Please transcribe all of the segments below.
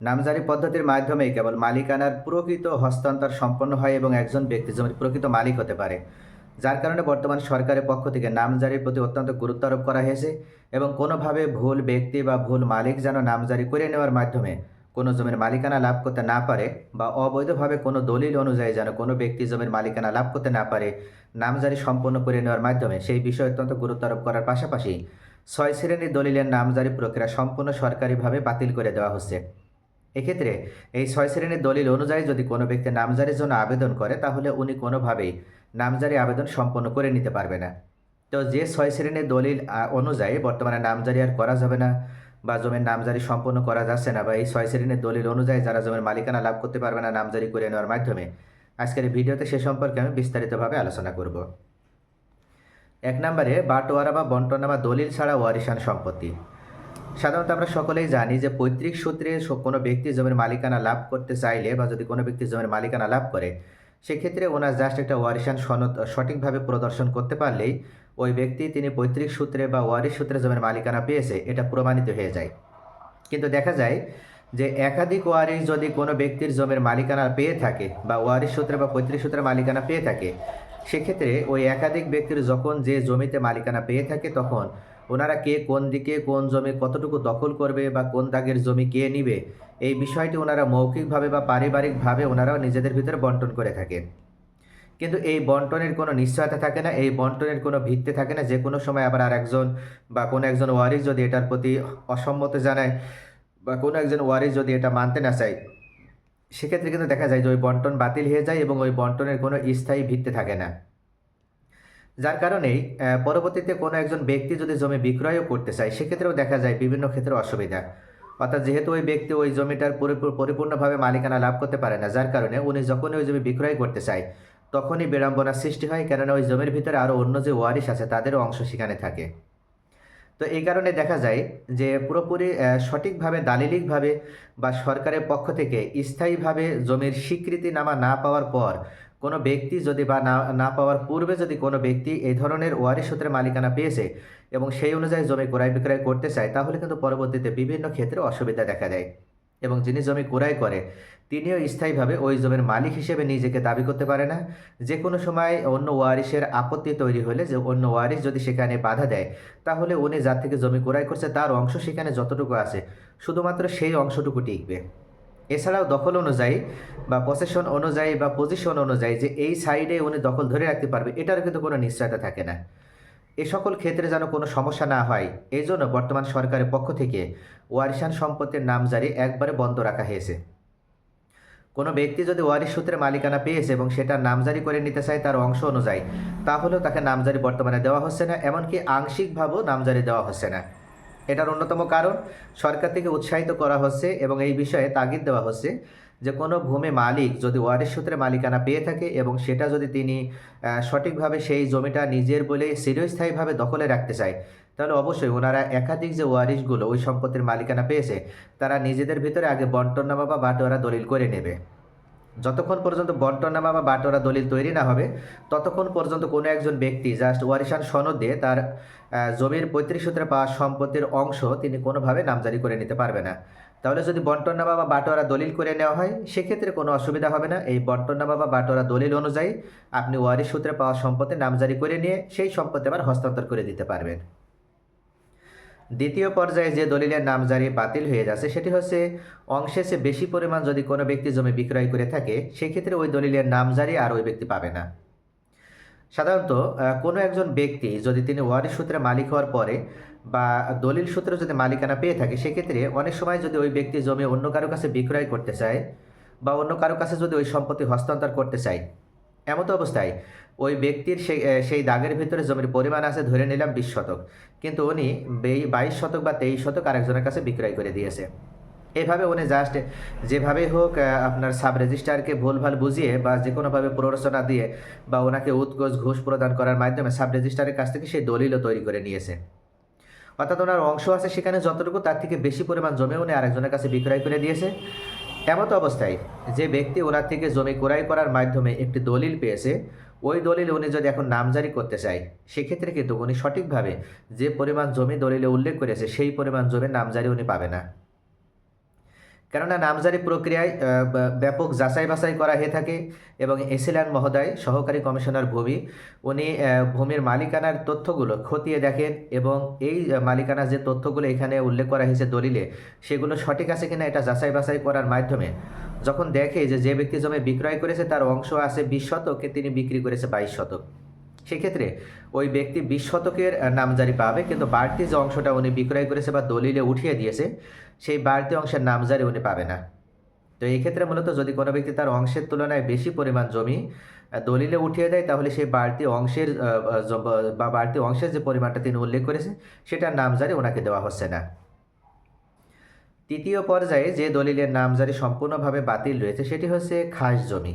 নামজারি পদ্ধতির মাধ্যমে কেবল মালিকানার প্রকৃত হস্তান্তর সম্পন্ন হয় এবং একজন ব্যক্তি জমির প্রকৃত মালিক হতে পারে। যার কারণে বর্তমান সরকারের পক্ষ থেকে নামজারির প্রতি অত্যন্ত গুরুত্ব আরোপ করা হয়েছে এবং কোনোভাবে ভুল ব্যক্তি বা ভুল মালিক যেন নামজারি করে নেওয়ার মাধ্যমে কোনো জমির মালিকানা লাভ করতে না পারে বা অবৈধভাবে কোনো দলিল অনুযায়ী যেন কোনো ব্যক্তি জমির মালিকানা লাভ করতে না পারে নামজারি সম্পন্ন করে নেওয়ার মাধ্যমে সেই বিষয়ে অত্যন্ত গুরুত্ব আরোপ করার পাশাপাশি ছয় শ্রেণির দলিলের নামজারি প্রক্রিয়া সম্পূর্ণ সরকারিভাবে বাতিল করে দেওয়া হচ্ছে। এক্ষেত্রে এই ছয় শ্রেণির দলিল অনুযায়ী যদি কোনো ব্যক্তি নামজারির জন্য আবেদন করে, তাহলে উনি কোনোভাবেই নামজারি আবেদন সম্পন্ন করে নিতে পারবে না। তো যে ছয় শ্রেণির দলিল অনুযায়ী বর্তমানে নামজারি আর করা যাবে না বা জমির নামজারি সম্পন্ন করা যাচ্ছে না বা এই ছয় শ্রেণির দলিল অনুযায়ী যারা জমির মালিকানা লাভ করতে পারবে না নামজারি করে নেওয়ার মাধ্যমে, আজকের ভিডিওতে সে সম্পর্কে আমি বিস্তারিতভাবে আলোচনা করব। এক নম্বরে, বাটোয়ারা বা বন্টনা বা দলিল ছাড়া ওয়ারিশান সম্পত্তি। সাধারণত আমরা সকলেই জানি যে পৈতৃক সূত্রে কোনো ব্যক্তি জমির মালিকানা লাভ করতে চাইলে বা যদি কোনো ব্যক্তি জমির মালিকানা লাভ করে, সেক্ষেত্রে ওনার জাস্ট একটা ওয়ারিশান সনদ সঠিকভাবে প্রদর্শন করতে পারলেই ওই ব্যক্তি তিনি পৈতৃক সূত্রে বা ওয়ারিশ সূত্রে জমির মালিকানা পেয়েছে, এটা প্রমাণিত হয়ে যায়। কিন্তু দেখা যায় যে একাধিক ওয়ারিশ যদি কোনো ব্যক্তির জমির মালিকানা পেয়ে থাকে বা ওয়ারিশ সূত্রে বা পৈতৃক সূত্রে মালিকানা পেয়ে থাকে, সেক্ষেত্রে ওই একাধিক ব্যক্তির যখন যে জমিতে মালিকানা পেয়ে থাকে, তখন ওনারা কে কোন দিকে কোন জমি কতটুকু দখল করবে বা কোন দাগের জমি কে নিবে, এই বিষয়টি ওনারা মৌখিকভাবে বা পারিবারিকভাবে ওনারাও নিজেদের ভিতরে বন্টন করে থাকে কিন্তু এই বন্টনের কোনো নিশ্চয়তা থাকে না, এই বন্টনের কোনো ভিত্তি থাকে না, যে কোনো সময় আবার আর একজন বা কোনো একজন ওয়ারিশ যদি এটার প্রতি অসম্মত জানায় বা কোনো একজন ওয়ারিশ যদি এটা মানতে না চায়, সেক্ষেত্রে কিন্তু দেখা যায় যে ওই বন্টন বাতিল হয়ে যায় এবং ওই বন্টনের কোনো স্থায়ী ভিত্তি থাকে না। যার কারণেই পরবর্তীতে কোনো একজন ব্যক্তি যদি জমি বিক্রয়ও করতে চায়, সেক্ষেত্রেও দেখা যায় বিভিন্ন ক্ষেত্রে অসুবিধা। অর্থাৎ যেহেতু ওই ব্যক্তি ওই জমিটার পরিপূর- পরিপূর্ণভাবে মালিকানা লাভ করতে পারে না, যার কারণে উনি যখনই ওই জমি বিক্রয় করতে চায়, তখনই বিড়ম্বনার সৃষ্টি হয়। কেননা ওই জমির ভিতরে আরও অন্য যে ওয়ারিশ আছে, তাদেরও অংশ সেখানে থাকে। তো এই কারণে দেখা যায় যে পুরোপুরি সঠিকভাবে, দালিলিকভাবে বা সরকারের পক্ষ থেকে স্থায়ীভাবে জমির স্বীকৃতি নামা না পাওয়ার পর কোনো ব্যক্তি যদি বা না না পাওয়ার পূর্বে যদি কোনো ব্যক্তি এই ধরনের ওয়ারি সূত্রে মালিকানা পেয়েছে এবং সেই অনুযায়ী জমি ক্রয় বিক্রয় করতে চায়, তাহলে কিন্তু পরবর্তীতে বিভিন্ন ক্ষেত্রে অসুবিধা দেখা দেয়। এবং যিনি জমি ক্রয় করে, তিনিও স্থায়ীভাবে ওই জমির মালিক হিসেবে নিজেকে দাবি করতে পারে না। যে কোনো সময় অন্য ওয়ারিশের আপত্তি তৈরি হলে যে অন্য ওয়ারিশ যদি সেখানে বাধা দেয়, তাহলে উনি যার থেকে জমি ক্রয় করছে তার অংশ সেখানে যতটুকু আছে, শুধুমাত্র সেই অংশটুকু টিকবে। এছাড়াও দখল অনুযায়ী বা পসেশন অনুযায়ী বা পজিশন অনুযায়ী যে এই সাইডে উনি দখল ধরে রাখতে পারবে, এটার কিন্তু কোনো নিশ্চয়তা থাকে না। এ সকল ক্ষেত্রে যেন কোনো সমস্যা না হয় এই জন্য বর্তমান সরকারের পক্ষ থেকে ওয়ারিশান সম্পত্তির নামজারি একবারে বন্ধ রাখা হয়েছে। কোনো ব্যক্তি যদি ওয়ারিশ সূত্রে মালিকানা পেয়েছে এবং সেটা নামজারি করে নিতে চায় তার অংশ অনুযায়ী, তাহলেও তাকে নামজারি বর্তমানে দেওয়া হচ্ছে না, এমনকি আংশিকভাবেও নামজারি দেওয়া হচ্ছে না। এটার অন্যতম কারণ, সরকার থেকে উৎসাহিত করা হচ্ছে এবং এই বিষয়ে তাগিদ দেওয়া হচ্ছে যে কোনো ভূমি মালিক যদি ওয়ারিশ সূত্রে মালিকানা পেয়ে থাকে এবং সেটা যদি তিনি সঠিকভাবে সেই জমিটা নিজের বলে চিরস্থায়ীভাবে দখলে রাখতে চায়, তাহলে অবশ্যই ওনারা একাধিক যে ওয়ারিশগুলো ওই সম্পত্তির মালিকানা পেয়েছে, তারা নিজেদের ভিতরে আগে বন্টননামা বা বাটোয়ারা দলিল করে নেবে। যতক্ষণ পর্যন্ত বন্টনামা বা বাটোয়ারা দলিল তৈরি না হবে, ততক্ষণ পর্যন্ত কোনো একজন ব্যক্তি জাস্ট ওয়ারিশান সনদ দিয়ে তার জমির পঁয়ত্রিশ সূত্রে পাওয়া সম্পত্তির অংশ তিনি কোনোভাবে নামজারি করে নিতে পারবে না। তাহলে যদি বন্টনামা বা বাটোয়ারা দলিল করে নেওয়া হয়, সেক্ষেত্রে কোনো অসুবিধা হবে না। এই বন্টনামা বা বাটোয়ারা দলিল অনুযায়ী আপনি ওয়ারিশ সূত্রে পাওয়া সম্পত্তি নামজারি করে নিয়ে সেই সম্পত্তি আবার হস্তান্তর করে দিতে পারবেন। দ্বিতীয় পর্যায়ে যে দলিলের নামজারি বাতিল হয়ে যাচ্ছে, সেটি হচ্ছে অংশে সে বেশি পরিমাণ যদি কোনো ব্যক্তি জমি বিক্রয় করে থাকে, সেক্ষেত্রে ওই দলিলের নামজারি আর ওই ব্যক্তি পাবে না। সাধারণত কোনো একজন ব্যক্তি যদি তিনি ওয়ারিশ সূত্রে মালিক হওয়ার পরে বা দলিল সূত্রে যদি মালিকানা পেয়ে থাকে, সেক্ষেত্রে অনেক সময় যদি ওই ব্যক্তি জমি অন্য কারও কাছে বিক্রয় করতে চায় বা অন্য কারও কাছে যদি ওই সম্পত্তি হস্তান্তর করতে চায় এমতো অবস্থায় ওই ব্যক্তির সেই সেই দাগের ভিতরে জমির পরিমাণ আছে ধরে নিলাম বিশ শতক, কিন্তু উনি বাইশ শতক বা তেইশ শতক আরেকজনের কাছে বিক্রয় করে দিয়েছে। এভাবে উনি জাস্ট যেভাবেই হোক আপনার সাব রেজিস্ট্রারকে ভুলভাল বুঝিয়ে বা যে কোনোভাবে প্ররোচনা দিয়ে বা ওনাকে উৎকোচ, ঘুষ প্রদান করার মাধ্যমে সাব রেজিস্ট্রারের কাছ থেকে সেই দলিলও তৈরি করে নিয়েছে। অর্থাৎ ওনার অংশ আছে সেখানে যতটুকু, তার থেকে বেশি পরিমাণ জমি উনি আরেকজনের কাছে বিক্রয় করে দিয়েছে। এমত অবস্থায় যে ব্যক্তি ওনার থেকে জমি ক্রয় করার মাধ্যমে একটি দলিল পেয়েছে, ওই দলিল উনি যদি এখন নামজারি করতে চায়, সেক্ষেত্রে কিন্তু উনি সঠিকভাবে যে পরিমাণ জমি দলিলে উল্লেখ করেছে, সেই পরিমাণ জমির নামজারি উনি পাবে না। কেননা নামজারি প্রক্রিয়ায় ব্যাপক যাচাই বাছাই করা হয়ে থাকে এবং এসিলান মহোদয়, সহকারী কমিশনার ভূমি, উনি ভূমির মালিকানার তথ্যগুলো খতিয়ে দেখেন এবং এই মালিকানার যে তথ্যগুলো এখানে উল্লেখ করা হয়েছে দলিলে, সেগুলো সঠিক আছে কিনা এটা যাচাই বাছাই করার মাধ্যমে। যখন দেখে যে যে ব্যক্তি জমি বিক্রয় করেছে তার অংশ আছে বিশ শতকে তিনি বিক্রি করেছে বাইশ শতক। সেক্ষেত্রে ওই ব্যক্তি বিশ শতকের নামজারি পাবে, কিন্তু বাড়তি যে অংশটা উনি বিক্রয় করেছে বা দলিলে উঠিয়ে দিয়েছে, সেই বাড়তি অংশের নামজারি উনি পাবে না। তো এই ক্ষেত্রে মূলত যদি কোনো ব্যক্তি তার অংশের তুলনায় বেশি পরিমাণ জমি দলিলে উঠিয়ে দেয়, তাহলে সেই বাড়তি অংশের বা বাড়তি অংশের যে পরিমাণটা তিনি উল্লেখ করেছে, সেটার নামজারি ওনাকে দেওয়া হচ্ছে না। তৃতীয় পর্যায়ে যে দলিলের নামজারি সম্পূর্ণভাবে বাতিল রয়েছে, সেটি হচ্ছে খাস জমি।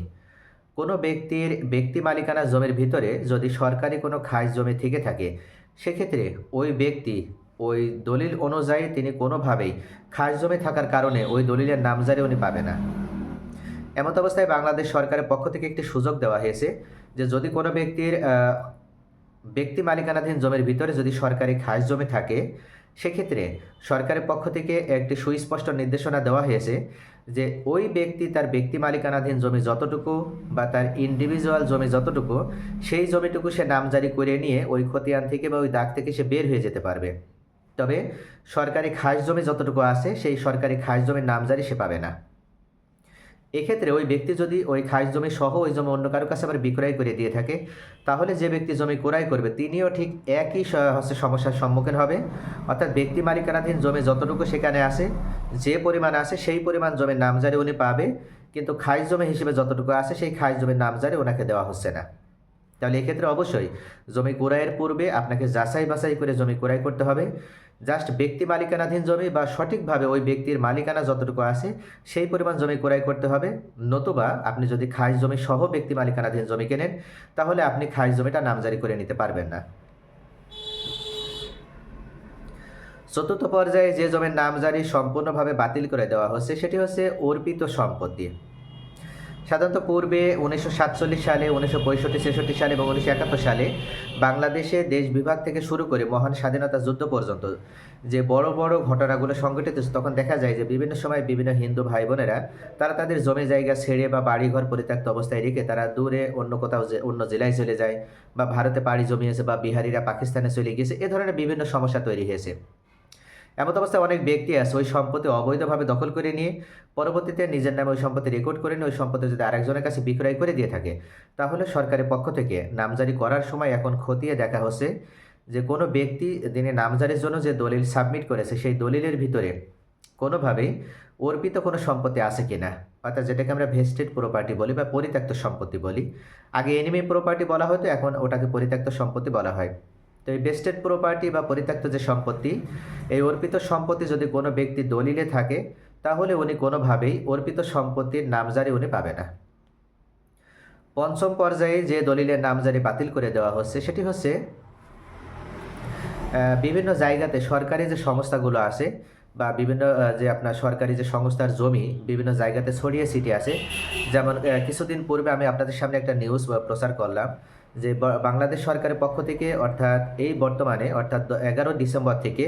কোনো ব্যক্তির ব্যক্তি মালিকানা জমির ভিতরে যদি সরকারি কোনো খাস জমি থেকে থাকে, সেক্ষেত্রে ওই ব্যক্তি, ওই দলিল অনুযায়ী তিনি কোনোভাবেই খাস জমি থাকার কারণে ওই দলিলের নামজারি উনি পাবে না। এমত অবস্থায় বাংলাদেশ সরকারের পক্ষ থেকে একটি সুযোগ দেওয়া হয়েছে যে যদি কোনো ব্যক্তির ব্যক্তি মালিকানাধীন জমির ভিতরে যদি সরকারি খাস জমি থাকে, সেক্ষেত্রে সরকারের পক্ষ থেকে একটি সুস্পষ্ট নির্দেশনা দেওয়া হয়েছে যে ওই ব্যক্তি তার ব্যক্তি মালিকানাধীন জমি যতটুকু বা তার ইন্ডিভিজুয়াল জমি যতটুকু, সেই জমিটুকু সে নামজারি করে নিয়ে ওই খতিয়ান থেকে বা ওই দাগ থেকে সে বের হয়ে যেতে পারবে। তবে সরকারি খাস জমি যতটুকু আছে, সেই সরকারি খাস জমির নামজারি সে পাবে না। এক্ষেত্রে ওই ব্যক্তি যদি ওই খাস জমি সহ ওই জমি অন্য কারও কাছে আবার বিক্রয় করে দিয়ে থাকে, তাহলে যে ব্যক্তি জমি ক্রয় করবে, তিনিও ঠিক একই হচ্ছে সমস্যার সম্মুখীন হবে। অর্থাৎ ব্যক্তি মালিকানাধীন জমি যতটুকু সেখানে আসে যে পরিমাণ আসে সেই পরিমাণ জমির নামজারি উনি পাবে, কিন্তু খাস জমি হিসেবে যতটুকু আসে সেই খাস জমির নামজারি ওনাকে দেওয়া হচ্ছে না। তাহলে এক্ষেত্রে অবশ্যই জমি ক্রয়ের পূর্বে আপনাকে যাচাই বাছাই করে জমি ক্রয় করতে হবে। জাস্ট ব্যক্তি মালিকানাধীন জমি বা সঠিকভাবে ওই ব্যক্তির মালিকানা যতটুকু আছে, সেই পরিমাণ জমি ক্রয় করতে হবে। নতুবা আপনি যদি খাস জমি সহ ব্যক্তি মালিকানাধীন জমি কেনেন, তাহলে আপনি খাস জমিটা নামজারি করে নিতে পারবেন না। চতুর্থ পর্যায়ে যে জমির নামজারি সম্পূর্ণভাবে বাতিল করে দেওয়া হচ্ছে, সেটি হচ্ছে অর্পিত সম্পত্তি। সাধারণত পূর্বে উনিশশো সাতচল্লিশ সালে, উনিশশো পঁয়ষট্টি, ছেষট্টি সালে এবং উনিশশো একাত্তর সালে বাংলাদেশে দেশ বিভাগ থেকে শুরু করে মহান স্বাধীনতা যুদ্ধ পর্যন্ত যে বড় বড় ঘটনাগুলো সংঘটিত তখন দেখা যায় যে বিভিন্ন সময় বিভিন্ন হিন্দু ভাই বোনেরা তারা তাদের জমি জায়গা ছেড়ে বা বাড়িঘর পরিত্যক্ত অবস্থায় রেখে তারা দূরে অন্য কোথাও অন্য জেলায় চলে যায় বা ভারতে পাড়ি জমিয়েছে বা বিহারিরা পাকিস্তানে চলে গিয়েছে, এ ধরনের বিভিন্ন সমস্যা তৈরি হয়েছে। এমত অবস্থায় অনেক ব্যক্তি আছে, ওই সম্পত্তি অবৈধভাবে দখল করে নিয়ে পরবর্তীতে নিজের নামে ওই সম্পত্তি রেকর্ড করে নিয়ে ওই সম্পত্তি যদি আরেকজনের কাছে বিক্রয় করে দিয়ে থাকে, তাহলে সরকারের পক্ষ থেকে নামজারি করার সময় এখন খতিয়ে দেখা হচ্ছে যে কোনো ব্যক্তি তিনি নামজারির জন্য যে দলিল সাবমিট করেছে, সেই দলিলের ভিতরে কোনোভাবেই অর্পিত কোনো সম্পত্তি আছে কি না অর্থাৎ যেটাকে আমরা ভেস্টেড প্রপার্টি বলি বা পরিত্যক্ত সম্পত্তি বলি। আগে এনিমি প্রপার্টি বলা হতো, এখন ওটাকে পরিত্যক্ত সম্পত্তি বলা হয়। তো এই বেস্টেড প্রপার্টি বা পরিত্যক্ত যে সম্পত্তি, এই অর্পিত সম্পত্তি যদি কোনো ব্যক্তি দলিলে থাকে, তাহলে উনি কোনোভাবেই অর্পিত সম্পত্তির নামজারি উনি পাবে না। পঞ্চম পর্যায়ে যে দলিলের নামজারি বাতিল করে দেওয়া হচ্ছে, সেটি হচ্ছে বিভিন্ন জায়গাতে সরকারি যে সংস্থাগুলো আছে বা বিভিন্ন যে আপনার সরকারি যে সংস্থার জমি বিভিন্ন জায়গাতে ছড়িয়ে ছিটিয়ে আছে। যেমন কিছুদিন পূর্বে আমি আপনাদের সামনে একটা নিউজ প্রচার করলাম যে বাংলাদেশ সরকারের পক্ষ থেকে অর্থাৎ এই বর্তমানে, অর্থাৎ এগারো ডিসেম্বর থেকে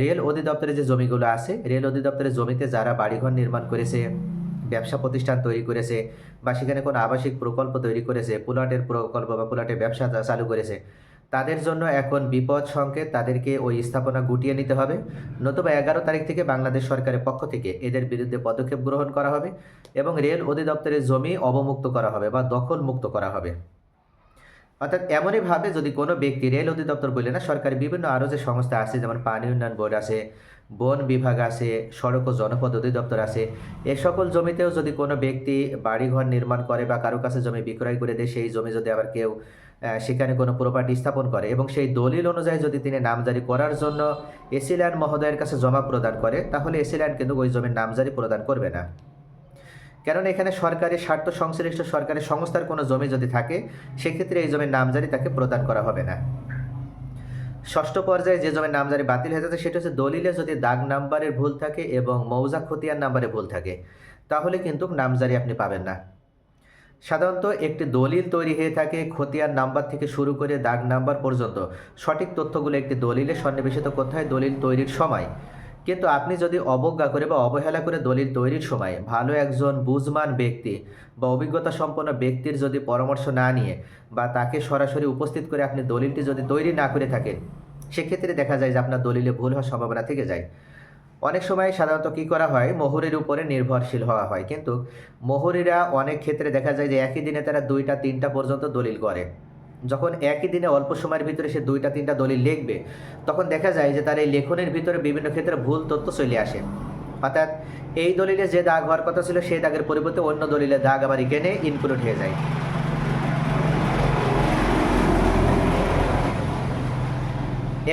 রেল অধিদপ্তরের যে জমিগুলো আছে, রেল অধিদপ্তরের জমিতে যারা বাড়িঘর নির্মাণ করেছে, ব্যবসা প্রতিষ্ঠান তৈরি করেছে বা সেখানে কোনো আবাসিক প্রকল্প তৈরি করেছে, পুলাটের প্রকল্প বা পুলাটের ব্যবসা চালু করেছে, তাদের জন্য এখন বিপদ সংকেত তাদেরকে ওই স্থাপনা গুটিয়ে নিতে হবে। নতুবা এগারো তারিখ থেকে বাংলাদেশ সরকারের পক্ষ থেকে এদের বিরুদ্ধে পদক্ষেপ গ্রহণ করা হবে এবং রেল অধিদপ্তরের জমি অবমুক্ত করা হবে বা দখল মুক্ত করা হবে। অর্থাৎ এমনইভাবে যদি কোনো ব্যক্তি রেল অধিদপ্তর বলে না, সরকারি বিভিন্ন আরও যে সংস্থা আছে, যেমন পানি উন্নয়ন বোর্ড আছে, বন বিভাগ আছে, সড়ক ও জনপদ অধিদপ্তর আছে, এ সকল জমিতেও যদি কোনো ব্যক্তি বাড়িঘর নির্মাণ করে বা কারও কাছে জমি বিক্রয় করে দেয়, সেই জমি যদি আবার কেউ সেখানে কোনো প্রপার্টি স্থাপন করে এবং সেই দলিল অনুযায়ী যদি তিনি নামজারি করার জন্য এসিল্যান্ড মহোদয়ের কাছে জমা প্রদান করে, তাহলে এসিল্যান্ড কিন্তু ওই জমির নামজারি প্রদান করবে না। কারণ এখানে সরকারি স্বার্থ সংশ্লিষ্ট সরকারি সংস্থার কোনো জমি যদি থাকে, সেক্ষেত্রে এই জমির নামজারি তাকে প্রদান করা হবে না। ষষ্ঠ পর্যায়ে যে জমির নামজারি বাতিল হয়ে যাচ্ছে, সেটা হচ্ছে দলিলে যদি দাগ নাম্বারের ভুল থাকে এবং মৌজা খতিয়ান নাম্বারে ভুল থাকে, তাহলে কিন্তু নামজারি আপনি পাবেন না। সাধারণত একটি দলিল তৈরি হয়ে থাকে খতিয়ান নাম্বার থেকে শুরু করে দাগ নাম্বার পর্যন্ত। সঠিক তথ্যগুলো একটি দলিলে সন্নিবেশিত করতে হয় দলিল তৈরির সময়। কিন্তু আপনি যদি অবজ্ঞা করে বা অবহেলা করে দলিল তৈরির সময় ভালো একজন বুঝমান ব্যক্তি বা অভিজ্ঞতা সম্পন্ন ব্যক্তির যদি পরামর্শ না নিয়ে বা তাকে সরাসরি উপস্থিত করে আপনি দলিলটি যদি তৈরি না করে থাকেন, সেক্ষেত্রে দেখা যায় যে আপনার দলিলে ভুল হওয়ার সম্ভাবনা থেকে যায়। অনেক সময় সাধারণত কী করা হয়? মোহরের উপরে নির্ভরশীল হওয়া হয়। কিন্তু মোহরিরা অনেক ক্ষেত্রে দেখা যায় যে একই দিনে তারা দুইটা, তিনটা পর্যন্ত দলিল করে। যখন একই দিনে অল্প সময়ের ভিতরে সে দুইটা, তিনটা দলিল লিখবে, তখন দেখা যায় যে তার এই লেখনের ভিতরে বিভিন্ন ক্ষেত্রে ভুল তথ্য চলে আসে। অর্থাৎ এই দলিলে যে দাগ হওয়ার কথা ছিল, সেই দাগের পরিবর্তে অন্য দলিলে দাগ আবার এখানে ইনক্লুড হয়ে যায়।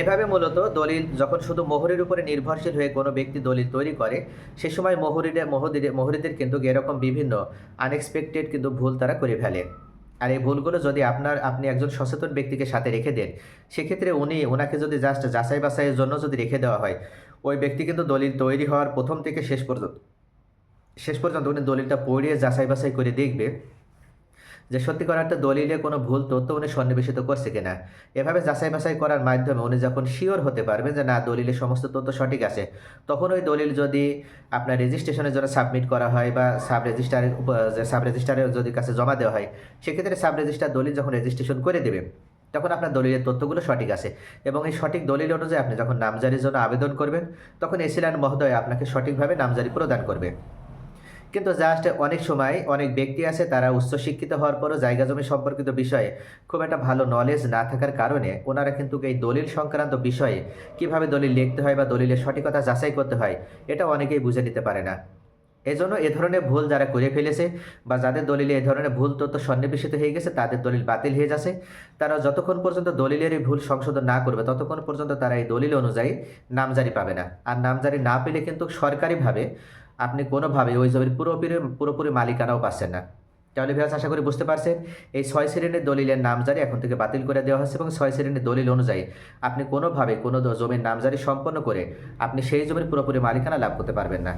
এভাবে মূলত দলিল যখন শুধু মোহরের উপরে নির্ভরশীল হয়ে কোনো ব্যক্তি দলিল তৈরি করে, সে সময় মোহরিদের মোহরিদের মোহরিদের কিন্তু এরকম বিভিন্ন আনএক্সপেক্টেড কিন্তু ভুল তারা করে ফেলে। আর এই ভুলগুলো যদি আপনার, আপনি একজন সচেতন ব্যক্তিকে সাথে রেখে দেন, সেক্ষেত্রে উনি ওনাকে যদি জাস্ট যাচাই বাছাইয়ের জন্য যদি রেখে দেওয়া হয়, ওই ব্যক্তি কিন্তু দলিল তৈরি হওয়ার প্রথম থেকে শেষ পর্যন্ত শেষ পর্যন্ত উনি দলিলটা পড়িয়ে যাচাই বাছাই করে দেখবে যে সত্যিকার একটা দলিলে কোনো ভুল তথ্য উনি সন্নিবেশিত করছে কিনা। এভাবে যাচাই বাছাই করার মাধ্যমে উনি যখন শিওর হতে পারবেন যে না, দলিলে সমস্ত তথ্য সঠিক আছে, তখন ওই দলিল যদি আপনার রেজিস্ট্রেশনের জন্য সাবমিট করা হয় বা সাব রেজিস্ট্রারের যে সাব রেজিস্ট্রারের যদি কাছে জমা দেওয়া হয়, সেক্ষেত্রে সাব রেজিস্ট্রার দলিল যখন রেজিস্ট্রেশন করে দেবে, তখন আপনার দলিলের তথ্যগুলো সঠিক আছে। এবং এই সঠিক দলিল অনুযায়ী আপনি যখন নামজারির জন্য আবেদন করবেন, তখন এসিলান মহোদয় আপনাকে সঠিকভাবে নামজারি প্রদান করবে। কিন্তু জাস্ট অনেক সময় অনেক ব্যক্তি আছে, তারা উচ্চশিক্ষিত হওয়ার পরও জায়গা জমি সম্পর্কিত বিষয়ে খুব একটা ভালো নলেজ না থাকার কারণে ওনারা কিন্তু এই দলিল সংক্রান্ত বিষয়ে কীভাবে দলিল লিখতে হয় বা দলিলের সঠিকতা যাচাই করতে হয়, এটা অনেকেই বুঝে নিতে পারে না। এজন্য এ ধরনের ভুল যারা করে ফেলেছে বা যাদের দলিলে এ ধরনের ভুল তথ্য সন্নিবেশিত হয়ে গেছে, তাদের দলিল বাতিল হয়ে যাচ্ছে। তারা যতক্ষণ পর্যন্ত দলিলের এই ভুল সংশোধন না করবে, ততক্ষণ পর্যন্ত তারা এই দলিল অনুযায়ী নামজারি পাবে না। আর নামজারি না পেলে কিন্তু সরকারিভাবে আপনি কোনোভাবে ওই জমির পুরোপুরি পুরোপুরি মালিকানাও পাচ্ছেন না। তাহলে ভিয়াস আশা করি বুঝতে পারছেন, এই ছয় শ্রেণির দলিলের নামজারি এখন থেকে বাতিল করে দেওয়া হয়েছে এবং ছয় শ্রেণির দলিল অনুযায়ী আপনি কোনোভাবে কোনো জমির নামজারি সম্পন্ন করে আপনি সেই জমির পুরোপুরি মালিকানা লাভ করতে পারবেন না।